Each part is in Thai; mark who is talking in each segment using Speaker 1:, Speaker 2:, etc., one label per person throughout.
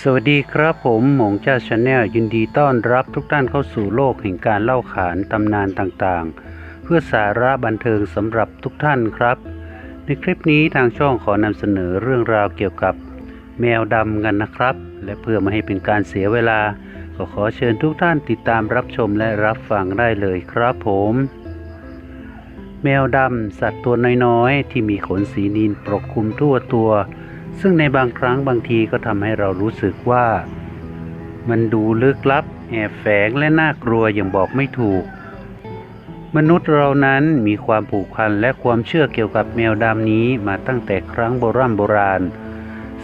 Speaker 1: สวัสดีครับผมหมงจ้าชาแนลยินดีต้อนรับทุกท่านเข้าสู่โลกแห่งการเล่าขานตำนานต่างๆ เพื่อสาระบันเทิงสำหรับทุกท่านครับ ในคลิปนี้ทางช่องขอนำเสนอเรื่องราวเกี่ยวกับแมวดำกันนะครับ และเพื่อไม่ให้เป็นการเสียเวลา ก็ขอเชิญทุกท่านติดตามรับชมและรับฟังได้เลยครับผม แมวดำสัตว์ตัวน้อยๆ ที่มีขนสีนีนปกคลุมทั่วตัว ซึ่งในบางครั้งบางทีก็ทำให้เรารู้สึกว่า มันดูลึกลับ แอบแฝงและน่ากลัวอย่างบอกไม่ถูก มนุษย์เรานั้นมีความผูกพันและความเชื่อเกี่ยวกับแมวดำนี้มาตั้งแต่ครั้งโบราณโบราณ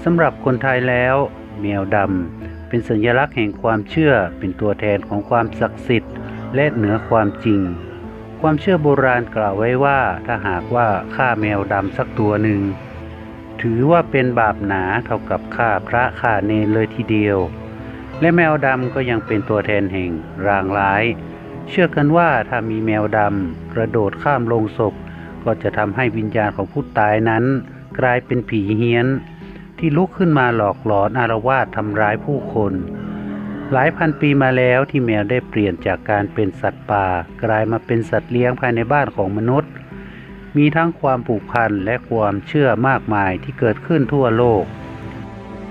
Speaker 1: สำหรับคนไทยแล้วแมวดำเป็นสัญลักษณ์แห่งความเชื่อเป็นตัวแทนของความศักดิ์สิทธิ์ และเหนือความจริง ความเชื่อโบราณกล่าวไว้ว่าถ้าหากว่าฆ่าแมวดำสักตัวหนึ่ง ถือว่าเป็นบาปหนาเท่ากับฆ่าพระฆ่าเนรเลยทีเดียว และแมวดำก็ยังเป็นตัวแทนแห่งรางร้าย เชื่อกันว่าถ้ามีแมวดำกระโดดข้ามลงศพ ก็จะทำให้วิญญาณของผู้ตายนั้น กลายเป็นผีเฮี้ยน ที่ลุกขึ้นมาหลอกหลอนอารวาสทำร้ายผู้คน หลายพันปีมาแล้วที่แมวได้เปลี่ยนจากการเป็นสัตว์ป่ากลายมาเป็นสัตว์เลี้ยงภายในบ้านของมนุษย์ มีทั้งความผูกพันและความเชื่อมากมายที่เกิดขึ้นทั่วโลก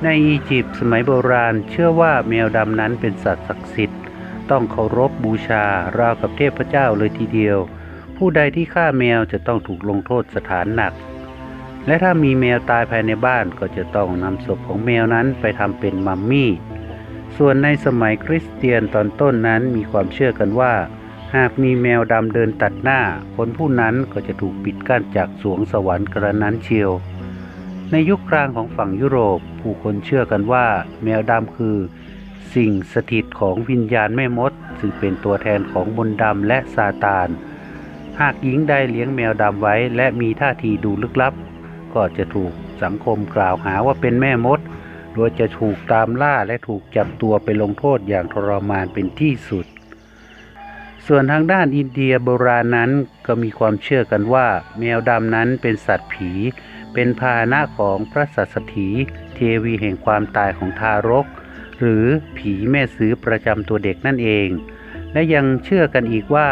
Speaker 1: ในอียิปต์สมัยโบราณเชื่อว่าแมวดำนั้นเป็นสัตว์ศักดิ์สิทธิ์ ต้องเคารพบูชาราวกับเทพเจ้าเลยทีเดียว ผู้ใดที่ฆ่าแมวจะต้องถูกลงโทษสถานหนัก และถ้ามีแมวตายภายในบ้านก็จะต้องนำศพของแมวนั้นไปทำเป็นมัมมี่ ส่วนในสมัยคริสเตียนตอนต้นนั้นมีความเชื่อกันว่า หากมีแมวดำเดินตัดหน้า คนผู้นั้นก็จะถูกปิดกั้นจากสวงสวรรค์กระนั้นเชียว ในยุคกลางของฝั่งยุโรป ผู้คนเชื่อกันว่า แมวดำคือ สิ่งสถิตของวิญญาณแม่มด ซึ่งเป็นตัวแทนของมนดำและซาตาน หากหญิงใดเลี้ยงแมวดำไว้และมีท่าทีดูลึกลับ ก็จะถูกสังคมกล่าวหาว่าเป็นแม่มด โดยจะถูกตามล่าและถูกจับตัวไปลงโทษอย่างทรมานเป็นที่สุด ส่วนทางด้านอินเดียโบราณนั้นก็มีความเชื่อกันว่า แมวดำนั้นเป็นสัตว์ผี เป็นพาหนะของพระสัสถีเทวีแห่งความตายของทารก หรือผีแม่ซื้อประจำตัวเด็กนั่นเอง และยังเชื่อกันอีกว่า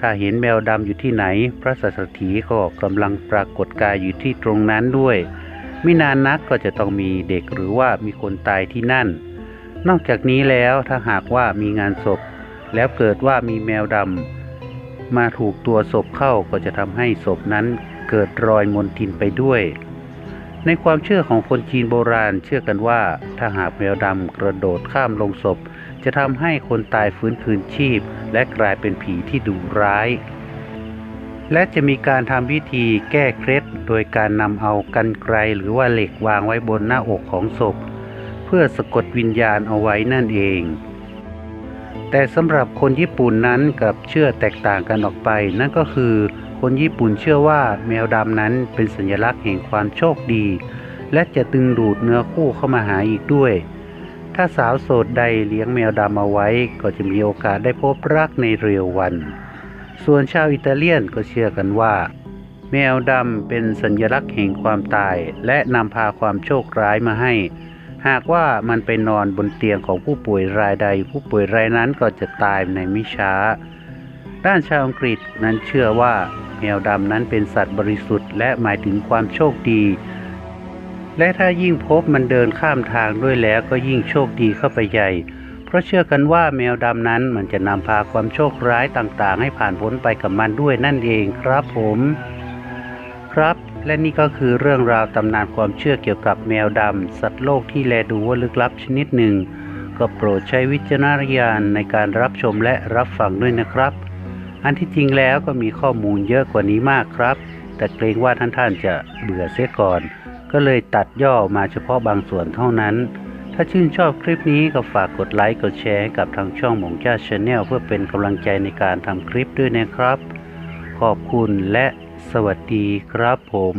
Speaker 1: ถ้าเห็นแมวดำอยู่ที่ไหน พระสัสถีก็กำลังปรากฏกายอยู่ที่ตรงนั้นด้วยไม่นานนักก็จะต้องมีเด็กหรือว่ามีคนตายที่นั่น นอกจากนี้แล้วถ้าหากว่ามีงานศพ แล้วเกิดว่ามีแมวดำมาถูกตัวศพเข้าก็จะทำให้ศพนั้นเกิดรอยมนทินไปด้วย ในความเชื่อของคนจีนโบราณเชื่อกันว่า ถ้าหากแมวดำกระโดดข้ามลงศพ จะทำให้คนตายฟื้นคืนชีพ และกลายเป็นผีที่ดุร้าย และจะมีการทำวิธีแก้เคล็ด โดยการนำเอากันไกรหรือว่าเหล็กวางไว้บนหน้าอกของศพ เพื่อสะกดวิญญาณเอาไว้นั่นเอง แต่สำหรับคนญี่ปุ่นนั้นกับเชื่อแตกต่างกันออกไป นั่นก็คือคนญี่ปุ่นเชื่อว่าแมวดำนั้นเป็นสัญลักษณ์แห่งความโชคดี และจะดึงดูดเนื้อคู่เข้ามาหาอีกด้วย ถ้าสาวโสดใดเลี้ยงแมวดำเอาไว้ ก็จะมีโอกาสได้พบรักในเร็ววัน ส่วนชาวอิตาเลียนก็เชื่อกันว่า แมวดำเป็นสัญลักษณ์แห่งความตาย และนำพาความโชคร้ายมาให้ หากว่ามันไปนอนบนเตียงของผู้ป่วยรายใด ผู้ป่วยรายนั้นก็จะตายในไม่ช้า ด้านชาวอังกฤษนั้นเชื่อว่าแมวดำนั้นเป็นสัตว์บริสุทธิ์ และหมายถึงความโชคดี และถ้ายิ่งพบมันเดินข้ามทางด้วยแล้วก็ยิ่งโชคดีเข้าไปใหญ่ เพราะเชื่อกันว่าแมวดำนั้นมันจะนำพาความโชคร้ายต่างๆ ให้ผ่านพ้นไปกับมันด้วยนั่นเองครับผม ครับ และนี่ก็คือเรื่องราวตำนานความเชื่อเกี่ยวกับแมวดำ สัตว์โลกที่แลดูว่าลึกลับชนิดหนึ่ง ก็โปรดใช้วิจารณญาณในการรับชมและรับฟังด้วยนะครับ อันที่จริงแล้วก็มีข้อมูลเยอะกว่านี้มากครับ แต่เกรงว่าท่านท่านๆจะเบื่อเสียก่อน ก็เลยตัดย่อมาเฉพาะบางส่วนเท่านั้น ถ้าชื่นชอบคลิปนี้ก็ฝากกดไลค์กดแชร์กับทางช่องหมงจ้าชาแนลเพื่อเป็นกำลังใจในการทำคลิปด้วยนะครับ ขอบคุณและ สวัสดีครับผม